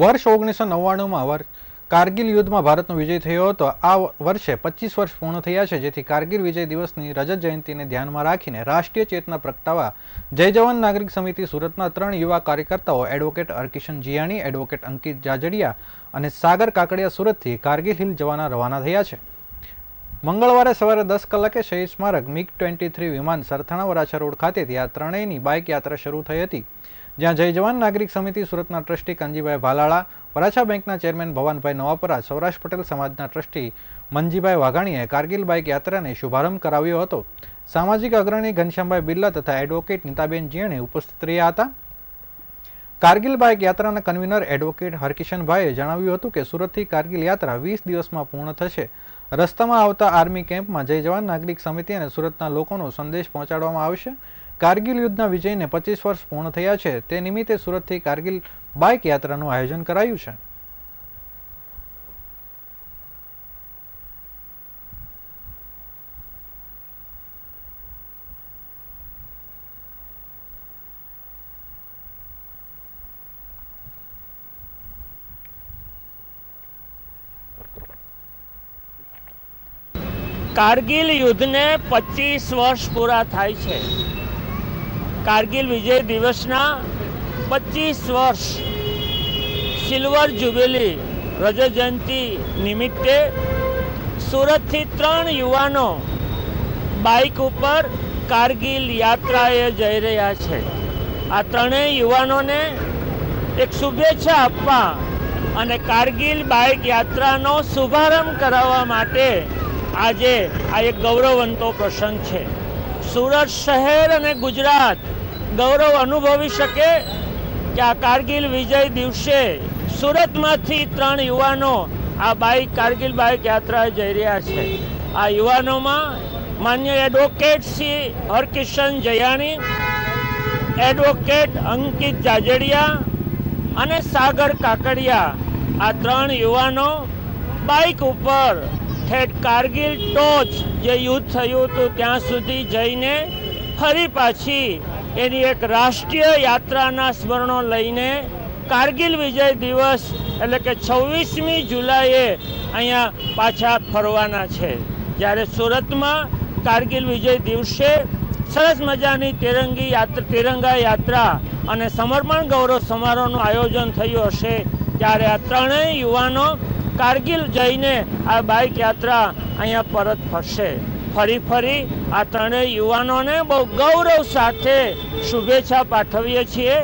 વર્ષ ઓગણીસો નવ્વાણુંમાં કારગિલ યુદ્ધમાં ભારતનો વિજય થયો હતો. આ વર્ષે પચીસ વર્ષ પૂર્ણ થયા છે, જેથી કારગિલ વિજય દિવસની રજત જયંતિને ધ્યાનમાં રાખીને રાષ્ટ્રીય ચેતના પ્રગટાવવા જય જવાન નાગરિક સમિતિ સુરતના ત્રણ યુવા કાર્યકર્તાઓ, એડવોકેટ અર્કિશન જીયાણી, એડવોકેટ અંકિત જાજડિયા અને સાગર કાકડિયા સુરતથી કારગિલ હિલ જવાના રવાના થયા છે. મંગળવારે સવારે દસ કલાકે શહીદ સ્મારક, મિગ ટ્વેન્ટી થ્રી વિમાન સરથાણા વરાછા રોડ ખાતેથી આ ત્રણેયની બાઇક યાત્રા શરૂ થઈ હતી. જ્યાં જય જવાન નાગરિક સમિતિ સુરતના ટ્રસ્ટી કાનજીભાઈ ભાલાળા વરાછા બેંકના ચેરમેન ભવાનભાઈ નવાપરા, સૌરાષ્ટ્ર પટેલ સમાજના ટ્રસ્ટી મનજીભાઈ વાઘાણીએ કારગિલ બાઇક યાત્રાને શુભારંભ કરાવ્યો હતો. સામાજિક અગ્રણી ઘનશ્યામભાઈ બિરલા તથા એડવોકેટ નીતાબેન જીણે ઉપસ્થિત રહ્યા હતા. કારગિલ બાઇક યાત્રાના કન્વીનર એડવોકેટ હરકિશનભાઈએ જણાવ્યું હતું કે સુરતથી કારગિલ યાત્રા વીસ દિવસમાં પૂર્ણ થશે. રસ્તામાં આવતા આર્મી કેમ્પમાં જય જવાન નાગરિક સમિતિ અને સુરતના લોકોનો સંદેશ પહોંચાડવામાં આવશે. કારગિલ યુદ્ધના વિજયને પચીસ વર્ષ પૂર્ણ થયા છે. તે નિમિત્તે સુરતથી કારગિલ બાઇક યાત્રાનું આયોજન કરાયું છે. કારગિલ યુદ્ધને પચીસ વર્ષ પૂરા થાય છે. કારગિલ વિજય દિવસના પચીસ વર્ષ સિલ્વર જ્યુબિલી રજત જયંતિ નિમિત્તે સુરતથી ત્રણ યુવાનો બાઇક ઉપર કારગિલ યાત્રાએ જઈ રહ્યા છે. આ ત્રણેય યુવાનોને એક શુભેચ્છા આપવા અને કારગિલ બાઇક યાત્રાનો શુભારંભ કરાવવા માટે આજે આ એક ગૌરવવંતો પ્રસંગ છે. સુરત શહેર અને ગુજરાત ગૌરવ અનુભવી શકે કે આ કારગિલ વિજય દિવસે સુરતમાંથી ત્રણ યુવાનો આ બાઇક કારગિલ બાઇક યાત્રાએ જઈ રહ્યા છે. આ યુવાનોમાં માન્ય એડવોકેટ શ્રી હરકિશન જયાણી, એડવોકેટ અંકિત જાજડિયા અને સાગર કાકડિયા. આ ત્રણ યુવાનો બાઇક ઉપર ઠેઠ કારગિલ ટોચ જે યુદ્ધ થયું હતું, ત્યાં સુધી જઈને ફરી પાછી એની એક રાષ્ટ્રીય યાત્રાના સ્મરણો લઈને કારગિલ વિજય દિવસ એટલે કે છવ્વીસમી જુલાઈએ અહીંયા પાછા ફરવાના છે. જ્યારે સુરતમાં કારગિલ વિજય દિવસે સરસ મજાની તિરંગી યાત્રા, તિરંગા યાત્રા અને સમર્પણ ગૌરવ સમારોહનું આયોજન થયું હશે, ત્યારે આ ત્રણેય યુવાનો કારગિલ જઈને આ બાઇક યાત્રા અહીંયા પરત ફરશે. ફરી ફરી આ ત્રણેય યુવાનોને બહુ ગૌરવ સાથે શુભેચ્છા પાઠવીએ છીએ.